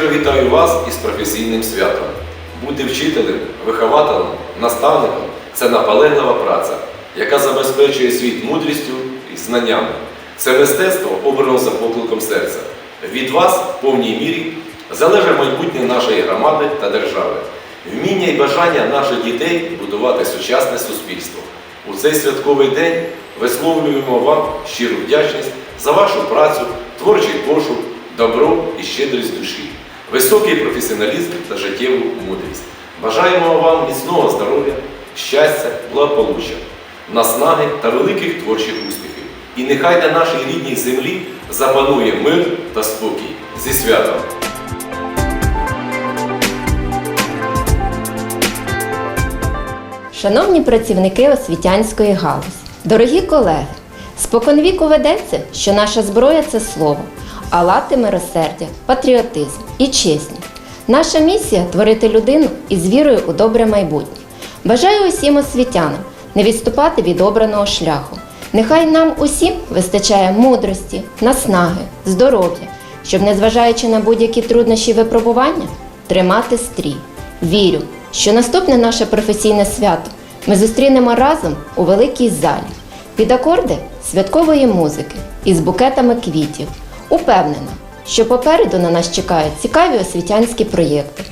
вітаю вас із професійним святом. Бути вчителем, вихователем, наставником це наполеглива праця, яка забезпечує світ мудрістю і знаннями. Це мистецтво обрано за покликом серця. Від вас в повній мірі залежить майбутнє нашої громади та держави, вміння і бажання наших дітей будувати сучасне суспільство. У цей святковий день висловлюємо вам щиру вдячність за вашу працю, творчий пошук, добро і щедрість душі, високий професіоналізм та життєву мудрість. Бажаємо вам міцного здоров'я, щастя, благополуччя, наснаги та великих творчих успіхів. І нехай на нашій рідній землі запанує мир та спокій. Зі святом! Шановні працівники освітянської галузі, дорогі колеги, споконвіку ведеться, що наша зброя це слово, а лати миросердя, патріотизм і чесність. Наша місія творити людину із вірою у добре майбутнє. Бажаю усім освітянам не відступати від обраного шляху. Нехай нам усім вистачає мудрості, наснаги, здоров'я, щоб, незважаючи на будь-які труднощі і випробування, тримати стрій. Вірю, що наступне наше професійне свято ми зустрінемо разом у великій залі під акорди святкової музики із букетами квітів. Упевнена, що попереду на нас чекають цікаві освітянські проєкти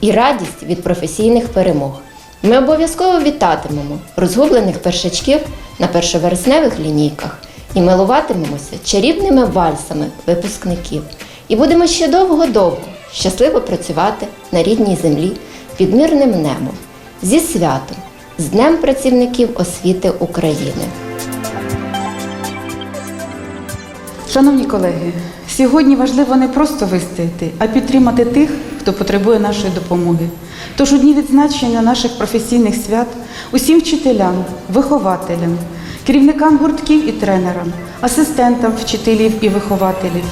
і радість від професійних перемог. Ми обов'язково вітатимемо розгублених першачків на першовересневих лінійках і милуватимемося чарівними вальсами випускників. І будемо ще довго-довго щасливо працювати на рідній землі під мирним небом зі святом, з Днем працівників освіти України. Шановні колеги, сьогодні важливо не просто вистояти, а підтримати тих, хто потребує нашої допомоги. Тож у дні відзначення наших професійних свят усім вчителям, вихователям, керівникам гуртків і тренерам, асистентам вчителів і вихователів,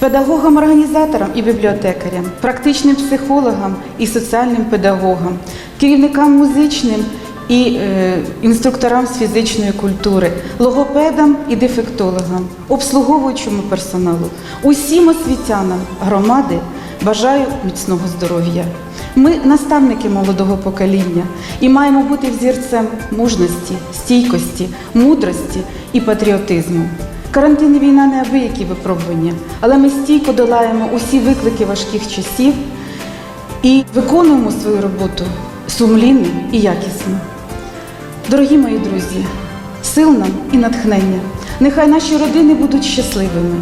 педагогам-організаторам і бібліотекарям, практичним психологам і соціальним педагогам, керівникам музичним і е, інструкторам з фізичної культури, логопедам і дефектологам, обслуговуючому персоналу, усім освітянам громади бажаю міцного здоров'я. Ми наставники молодого покоління і маємо бути взірцем мужності, стійкості, мудрості і патріотизму. Карантин і війна неабиякі випробування, але ми стійко долаємо усі виклики важких часів і виконуємо свою роботу сумлінно і якісно. Дорогі мої друзі, сил нам і натхнення. Нехай наші родини будуть щасливими,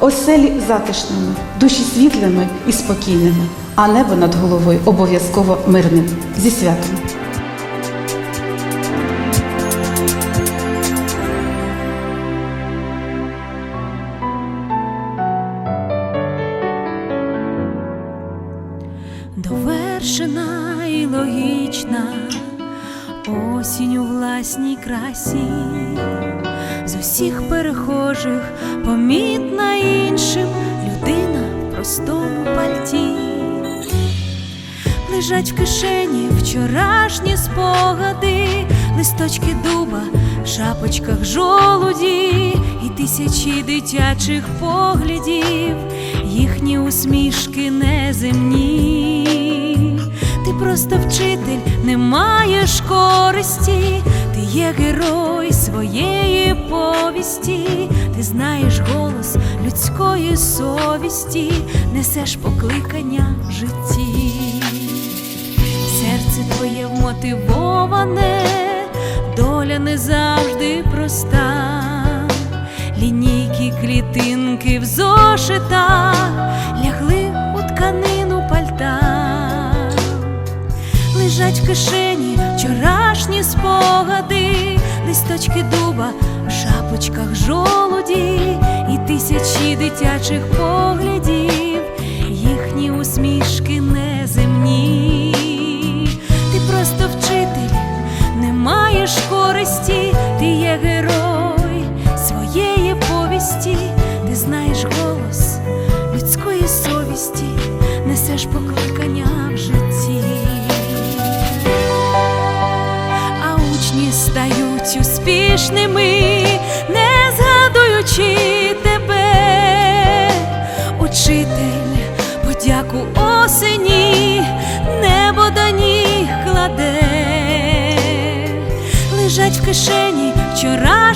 оселі затишними, душі світлими і спокійними, а небо над головою обов'язково мирним. Зі святом! довершена і логічна осінь у власній красі, з усіх перехожих помітна іншим людина в простому пальті. Лежать в кишені вчорашні спогади, листочки дуба в шапочках жолуді і тисячі дитячих поглядів, їхні усмішки неземні. Просто вчитель, не маєш користі, ти є герой своєї повісті, ти знаєш голос людської совісті, несеш покликання в житті. Серце твоє вмотивоване, доля не завжди проста, лінійки, клітинки в зошита листочки дуба в шапочках жолуді і тисячі дитячих поглядів, їхні усмішки неземні.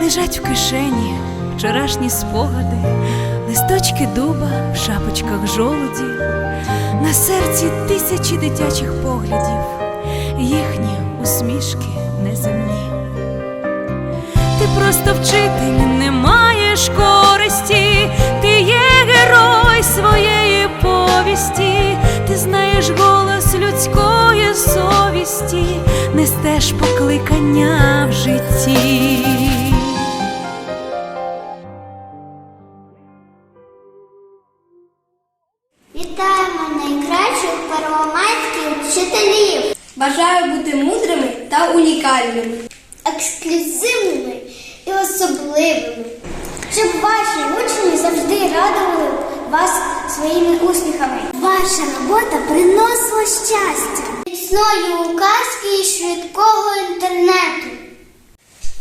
лежать в кишені вчорашні спогади, листочки дуба в шапочках жолуді, на серці тисячі дитячих поглядів, їхні усмішки неземні. Ти просто вчитель, не маєш користі, ти є герой своєї повісті, ти знаєш голос людської совісті, нестеш покликання в житті. Бажаю бути мудрими та унікальними. ексклюзивними і особливими, щоб ваші учні завжди радували вас своїми усміхами. Ваша робота приносила щастя, міцної указки і швидкого інтернету,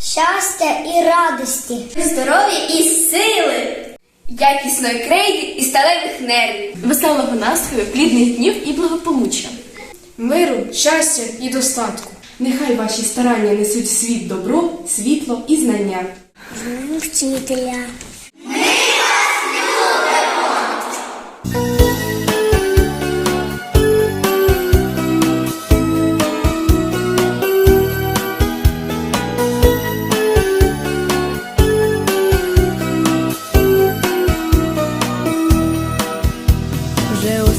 щастя і радості. Здоров'я і сили, якісної крейди і сталевих нервів. веселого настрою, плідних днів і благополуччя. Миру, щастя і достатку. Нехай ваші старання несуть світ добро, світло і знання. Вчителя.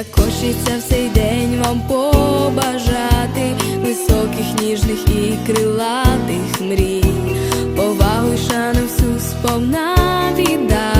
Як хочеться в цей день вам побажати високих, ніжних і крилатих мрій, повагу й шану всю сповна віддати